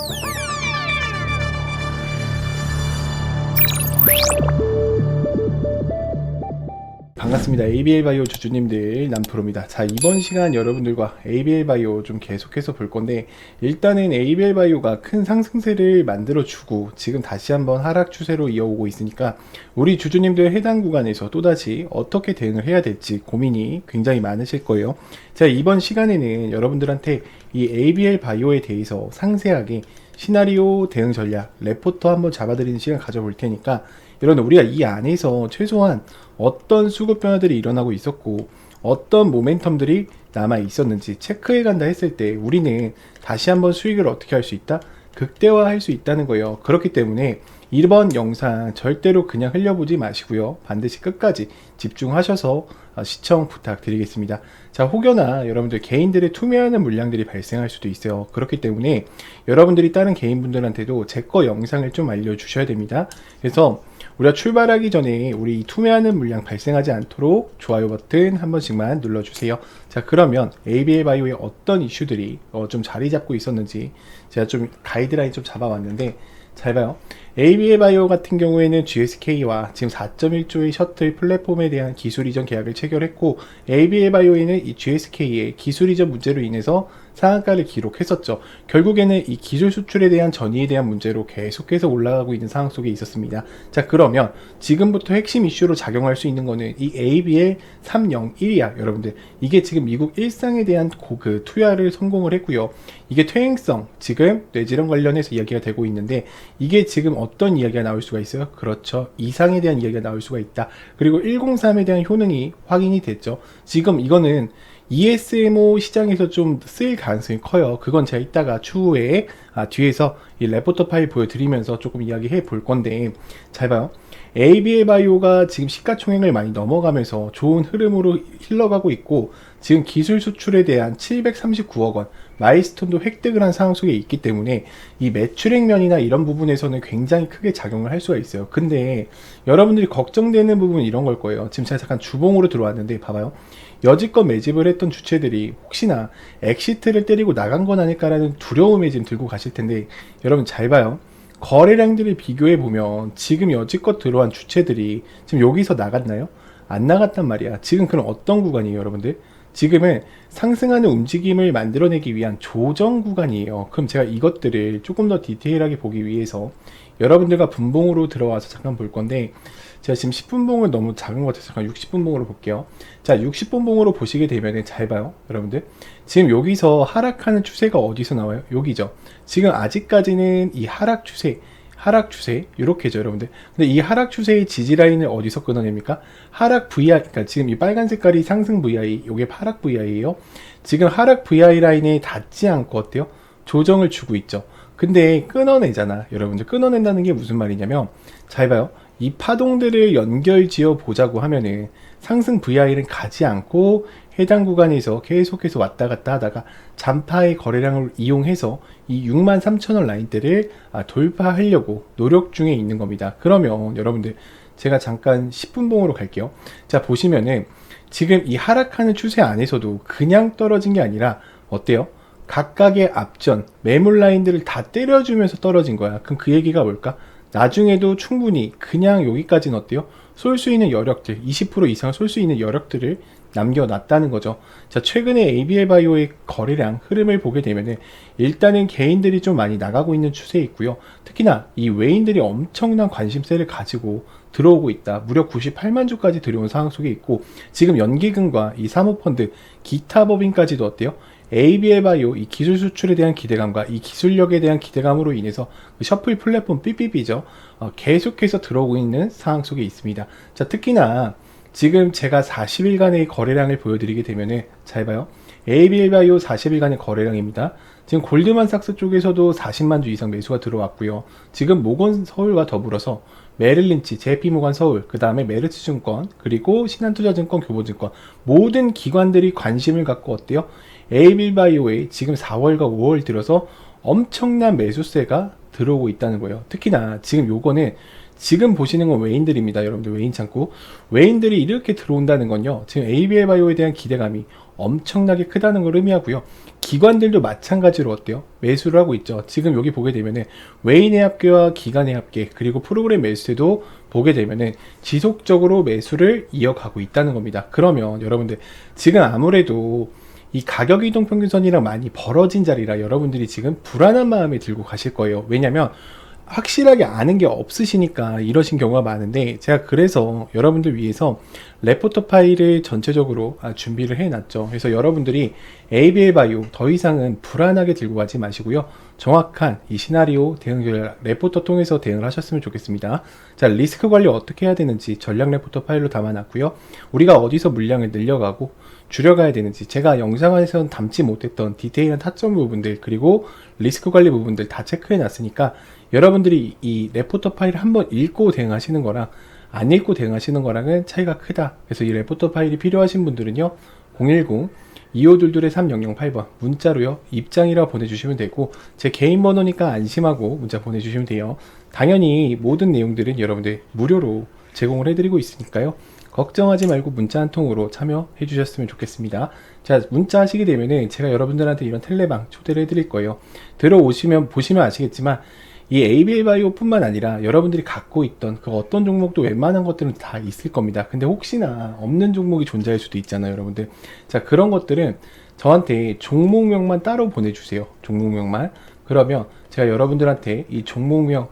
Oh, 반갑습니다. ABL 바이오 주주님들 남프로입니다. 자, 이번 시간 여러분들과 ABL 바이오 좀 계속해서 볼 건데, 일단은 ABL 바이오가 큰 상승세를 만들어 주고, 지금 다시 한번 하락 추세로 이어오고 있으니까, 우리 주주님들 해당 구간에서 또다시 어떻게 대응을 해야 될지 고민이 굉장히 많으실 거예요. 자, 이번 시간에는 여러분들한테 이 ABL 바이오에 대해서 상세하게 시나리오 대응 전략, 레포터 한번 잡아드리는 시간 가져볼 테니까, 여러분 우리가 이 안에서 최소한 어떤 수급 변화들이 일어나고 있었고 어떤 모멘텀들이 남아 있었는지 체크해 간다 했을 때 우리는 다시 한번 수익을 어떻게 할 수 있다? 극대화할 수 있다는 거예요. 그렇기 때문에 이번 영상 절대로 그냥 흘려보지 마시고요. 반드시 끝까지 집중하셔서 어, 시청 부탁드리겠습니다. 자, 혹여나 여러분들 개인들의 투매하는 물량들이 발생할 수도 있어요. 그렇기 때문에 여러분들이 다른 개인분들한테도 제 거 영상을 좀 알려주셔야 됩니다. 그래서 우리가 출발하기 전에 우리 이 투매하는 물량 발생하지 않도록 좋아요 버튼 한 번씩만 눌러주세요. 자, 그러면 ABL 바이오의 어떤 이슈들이 어, 좀 자리 잡고 있었는지 제가 좀 가이드라인 좀 잡아왔는데 잘 봐요. ABL 바이오 같은 경우에는 GSK와 지금 4.1조의 셔틀 플랫폼에 대한 기술 이전 계약을 체결했고 ABL 바이오에는 이 GSK의 기술 이전 문제로 인해서 상한가를 기록했었죠. 결국에는 이 기술 수출에 대한 전이에 대한 문제로 계속해서 올라가고 있는 상황 속에 있었습니다. 자, 그러면 지금부터 핵심 이슈로 작용할 수 있는 거는 이 ABL 301이야, 여러분들. 이게 지금 미국 일상에 대한 고, 그 투여를 성공을 했고요. 이게 퇴행성, 지금 뇌질환 관련해서 이야기가 되고 있는데 이게 지금 어떤 이야기가 나올 수가 있어요? 그렇죠. 이상에 대한 이야기가 나올 수가 있다. 그리고 103에 대한 효능이 확인이 됐죠. 지금 이거는 ESMO 시장에서 좀 쓰일 가능성이 커요. 그건 제가 이따가 추후에 아, 뒤에서 이 레포터 파일 보여드리면서 조금 이야기해 볼 건데 잘 봐요. ABL 바이오가 지금 시가총액을 많이 넘어가면서 좋은 흐름으로 흘러가고 있고 지금 기술 수출에 대한 739억 원 마일스톤도 획득을 한 상황 속에 있기 때문에 이 매출액 면이나 이런 부분에서는 굉장히 크게 작용을 할 수가 있어요. 근데 여러분들이 걱정되는 부분은 이런 걸 거예요. 지금 제가 잠깐 주봉으로 들어왔는데 봐봐요. 여지껏 매집을 했던 주체들이 혹시나 엑시트를 때리고 나간 건 아닐까라는 두려움에 지금 들고 가실 텐데 여러분 잘 봐요. 거래량들을 비교해 보면 지금 여지껏 들어온 주체들이 지금 여기서 나갔나요? 안 나갔단 말이야. 지금 그럼 어떤 구간이에요, 여러분들? 지금은 상승하는 움직임을 만들어내기 위한 조정 구간이에요. 그럼 제가 이것들을 조금 더 디테일하게 보기 위해서 여러분들과 분봉으로 들어와서 잠깐 볼 건데 제가 지금 10분봉은 너무 작은 것 같아서 잠깐 60분봉으로 볼게요. 자, 60분봉으로 보시게 되면 잘 봐요, 여러분들. 지금 여기서 하락하는 추세가 어디서 나와요? 여기죠. 지금 아직까지는 이 하락 추세, 하락 추세 이렇게죠 여러분들. 근데 이 하락 추세의 지지 라인을 어디서 끊어냅니까? 하락 VI 그러니까 지금 이 빨간 색깔이 상승 VI 요게 하락 VI예요. 지금 하락 VI 라인에 닿지 않고 어때요? 조정을 주고 있죠. 근데 끊어내잖아 여러분들. 끊어낸다는 게 무슨 말이냐면 잘 봐요. 이 파동들을 연결 지어 보자고 하면은 상승 VI를 가지 않고 해당 구간에서 계속해서 왔다 갔다 하다가 잔파의 거래량을 이용해서 이 6만 3천원 라인대를 아, 돌파하려고 노력 중에 있는 겁니다. 그러면 여러분들 제가 잠깐 10분 봉으로 갈게요. 자 보시면은 지금 이 하락하는 추세 안에서도 그냥 떨어진 게 아니라 어때요? 각각의 앞전 매물 라인들을 다 때려주면서 떨어진 거야. 그럼 그 얘기가 뭘까? 나중에도 충분히 그냥 여기까지는 어때요? 쏠 수 있는 여력들, 20% 이상 쏠 수 있는 여력들을 남겨놨다는 거죠. 자, 최근에 ABL 바이오의 거래량 흐름을 보게 되면은 일단은 개인들이 좀 많이 나가고 있는 추세에 있고요. 특히나 이 외인들이 엄청난 관심세를 가지고 들어오고 있다. 무려 98만 주까지 들어온 상황 속에 있고 지금 연기금과 이 사모펀드, 기타 법인까지도 어때요? ABL 바이오 이 기술 수출에 대한 기대감과 이 기술력에 대한 기대감으로 인해서 그 셔플 플랫폼 삐삐삐죠. 어, 계속해서 들어오고 있는 상황 속에 있습니다. 자, 특히나 지금 제가 40일간의 거래량을 보여드리게 되면은 잘 봐요. ABL 바이오 40일간의 거래량입니다. 지금 골드만삭스 쪽에서도 40만 주 이상 매수가 들어왔고요. 지금 모건 서울과 더불어서 메릴린치, JP모간 서울, 그 다음에 메르츠증권, 그리고 신한투자증권, 교보증권 모든 기관들이 관심을 갖고 어때요? 에이빌 바이오에 지금 4월과 5월 들어서 엄청난 매수세가 들어오고 있다는 거예요. 특히나 지금 요거는 지금 보시는 건 외인들입니다. 여러분들 외인 창구. 외인들이 이렇게 들어온다는 건요. 지금 ABL 바이오에 대한 기대감이 엄청나게 크다는 걸 의미하고요. 기관들도 마찬가지로 어때요? 매수를 하고 있죠. 지금 여기 보게 되면은 외인의 합계와 기관의 합계 그리고 프로그램 매수도 보게 되면은 지속적으로 매수를 이어가고 있다는 겁니다. 그러면 여러분들 지금 아무래도 이 가격 이동 평균선이랑 많이 벌어진 자리라 여러분들이 지금 불안한 마음에 들고 가실 거예요. 왜냐면 확실하게 아는 게 없으시니까 이러신 경우가 많은데 제가 그래서 여러분들 위해서 레포터 파일을 전체적으로 아, 준비를 해놨죠. 그래서 여러분들이 ABL 바이오 더 이상은 불안하게 들고 가지 마시고요. 정확한 이 시나리오 대응 전략 레포터 통해서 대응을 하셨으면 좋겠습니다. 자 리스크 관리 어떻게 해야 되는지 전략 레포터 파일로 담아놨고요. 우리가 어디서 물량을 늘려가고 줄여가야 되는지 제가 영상에서는 담지 못했던 디테일한 타점 부분들 그리고 리스크 관리 부분들 다 체크해 놨으니까 여러분들이 이 레포터 파일을 한번 읽고 대응하시는 거랑 안 읽고 대응하시는 거랑은 차이가 크다. 그래서 이 레포터 파일이 필요하신 분들은요. 010 2522의 3008번 문자로요. 입장이라 보내주시면 되고 제 개인 번호니까 안심하고 문자 보내주시면 돼요. 당연히 모든 내용들은 여러분들 무료로 제공을 해드리고 있으니까요. 걱정하지 말고 문자 한 통으로 참여해 주셨으면 좋겠습니다. 자, 문자 하시게 되면은 제가 여러분들한테 이런 텔레방 초대를 해드릴 거예요. 들어오시면, 보시면 아시겠지만, 이 ABL 바이오뿐만 아니라 여러분들이 갖고 있던 그 어떤 종목도 웬만한 것들은 다 있을 겁니다. 근데 혹시나 없는 종목이 존재할 수도 있잖아요, 여러분들. 자, 그런 것들은 저한테 종목명만 따로 보내주세요. 종목명만. 그러면 제가 여러분들한테 이 종목명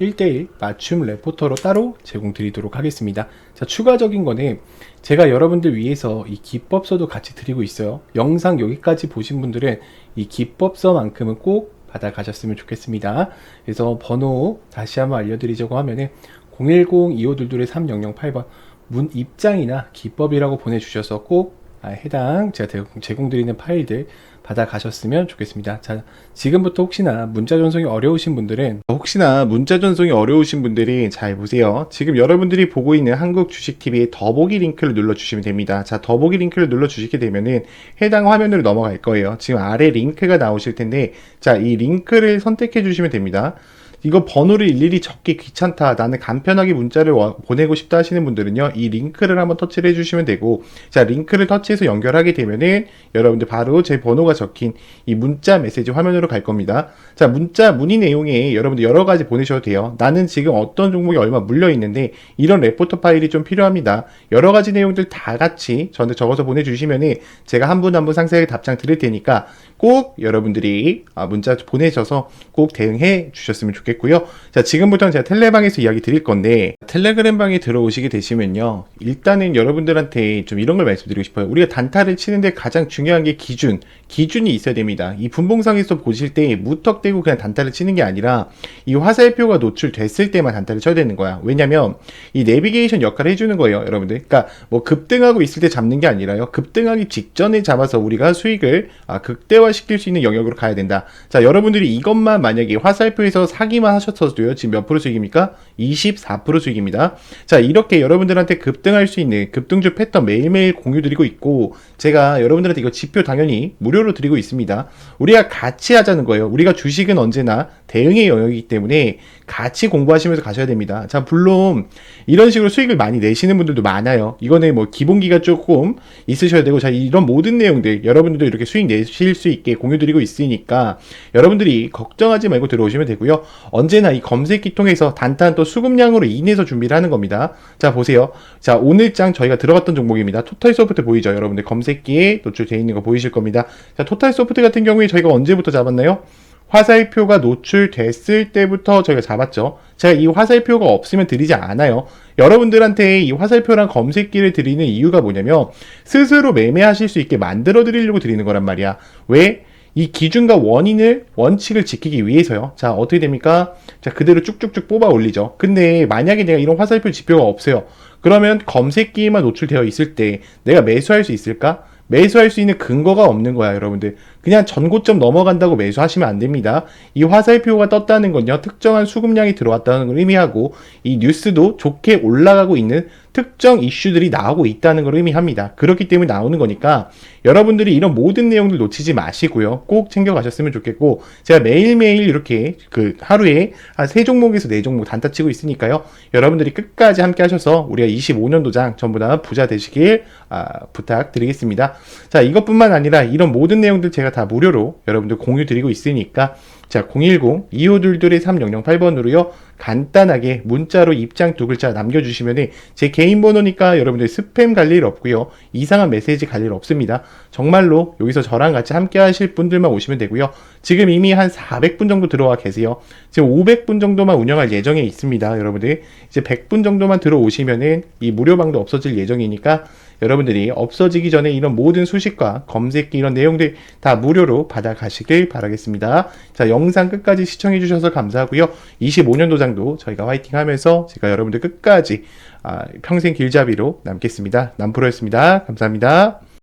1대1 맞춤 레포터로 따로 제공 드리도록 하겠습니다. 자, 추가적인 거는 제가 여러분들 위해서 이 기법서도 같이 드리고 있어요. 영상 여기까지 보신 분들은 이 기법서만큼은 꼭 받아가셨으면 좋겠습니다. 그래서 번호 다시 한번 알려드리자고 하면은 010-2522-3008번 문 입장이나 기법이라고 보내주셔서 꼭 아, 해당 제가 제공드리는 파일들 받아가셨으면 좋겠습니다. 자, 지금부터 혹시나 문자 전송이 어려우신 분들은 혹시나 문자 전송이 어려우신 분들이 잘 보세요. 지금 여러분들이 보고 있는 한국 주식 TV의 더보기 링크를 눌러 주시면 됩니다. 자, 더보기 링크를 눌러 주시게 되면은 해당 화면으로 넘어갈 거예요. 지금 아래 링크가 나오실 텐데 자, 이 링크를 선택해 주시면 됩니다. 이거 번호를 일일이 적기 귀찮다. 나는 간편하게 문자를 와- 보내고 싶다 하시는 분들은요. 이 링크를 한번 터치를 해주시면 되고, 자, 링크를 터치해서 연결하게 되면은 여러분들 바로 제 번호가 적힌 이 문자 메시지 화면으로 갈 겁니다. 자, 문자 문의 내용에 여러분들 여러 가지 보내셔도 돼요. 나는 지금 어떤 종목이 얼마 물려 있는데 이런 레포터 파일이 좀 필요합니다. 여러 가지 내용들 다 같이 저한테 적어서 보내주시면은 제가 한 분 한분 상세하게 답장 드릴 테니까 꼭 여러분들이 아, 문자 보내셔서 꼭 대응해 주셨으면 좋겠 고요. 자, 지금부터는 제가 텔레방에서 이야기 드릴 건데 텔레그램 방에 들어오시게 되시면요. 일단은 여러분들한테 좀 이런 걸 말씀드리고 싶어요. 우리가 단타를 치는데 가장 중요한 게 기준, 기준이 있어야 됩니다. 이 분봉상에서 보실 때 무턱대고 그냥 단타를 치는 게 아니라 이 화살표가 노출됐을 때만 단타를 쳐야 되는 거야. 왜냐면 이 내비게이션 역할을 해주는 거예요, 여러분들. 그러니까 뭐 급등하고 있을 때 잡는 게 아니라요. 급등하기 직전에 잡아서 우리가 수익을 아, 극대화시킬 수 있는 영역으로 가야 된다. 자, 여러분들이 이것만 만약에 화살표에서 사기 만 하셨어도요. 지금 몇 프로 수익입니까? 24% 수익입니다. 자, 이렇게 여러분들한테 급등할 수 있는 급등주 패턴 매일매일 공유 드리고 있고 제가 여러분들한테 이거 지표 당연히 무료로 드리고 있습니다. 우리가 같이 하자는 거예요. 우리가 주식은 언제나 대응의 영역이기 때문에 같이 공부하시면서 가셔야 됩니다. 자, 물론 이런 식으로 수익을 많이 내시는 분들도 많아요. 이거는 뭐 기본기가 조금 있으셔야 되고 자, 이런 모든 내용들 여러분들도 이렇게 수익 내실 수 있게 공유 드리고 있으니까 여러분들이 걱정하지 말고 들어오시면 되고요. 언제나 이 검색기 통해서 단단 또 수급량으로 인해서 준비를 하는 겁니다. 자, 보세요. 자, 오늘 장 저희가 들어갔던 종목입니다. 토탈 소프트 보이죠? 여러분들 검색기에 노출되어 있는 거 보이실 겁니다. 자, 토탈 소프트 같은 경우에 저희가 언제부터 잡았나요? 화살표가 노출됐을 때부터 저희가 잡았죠. 제가 이 화살표가 없으면 드리지 않아요. 여러분들한테 이 화살표랑 검색기를 드리는 이유가 뭐냐면 스스로 매매하실 수 있게 만들어 드리려고 드리는 거란 말이야. 왜? 이 기준과 원인을 원칙을 지키기 위해서요. 자, 어떻게 됩니까? 자, 그대로 쭉쭉쭉 뽑아 올리죠. 근데 만약에 내가 이런 화살표 지표가 없어요. 그러면 검색기에만 노출되어 있을 때 내가 매수할 수 있을까? 매수할 수 있는 근거가 없는 거야, 여러분들. 그냥 전고점 넘어간다고 매수하시면 안 됩니다. 이 화살표가 떴다는 건요, 특정한 수급량이 들어왔다는 걸 의미하고, 이 뉴스도 좋게 올라가고 있는 특정 이슈들이 나오고 있다는 걸 의미합니다. 그렇기 때문에 나오는 거니까 여러분들이 이런 모든 내용들 놓치지 마시고요. 꼭 챙겨가셨으면 좋겠고 제가 매일매일 이렇게 그 하루에 한 세 종목에서 네 종목 단타 치고 있으니까요. 여러분들이 끝까지 함께 하셔서 우리가 25년 도장 전부 다 부자 되시길 아, 부탁드리겠습니다. 자, 이것뿐만 아니라 이런 모든 내용들 제가 다 무료로 여러분들 공유 드리고 있으니까 자, 010-2522-3008번으로요. 간단하게 문자로 입장 두 글자 남겨주시면 제 개인 번호니까 여러분들 스팸 갈 일 없고요. 이상한 메시지 갈 일 없습니다. 정말로 여기서 저랑 같이 함께 하실 분들만 오시면 되고요. 지금 이미 한 400분 정도 들어와 계세요. 지금 500분 정도만 운영할 예정에 있습니다. 여러분들 이제 100분 정도만 들어오시면은 이 무료방도 없어질 예정이니까 여러분들이 없어지기 전에 이런 모든 수식과 검색기 이런 내용들 다 무료로 받아가시길 바라겠습니다. 자, 영상 끝까지 시청해 주셔서 감사하고요. 25년 도 장도 저희가 화이팅 하면서 제가 여러분들 끝까지 아, 평생 길잡이로 남겠습니다. 남프로였습니다. 감사합니다.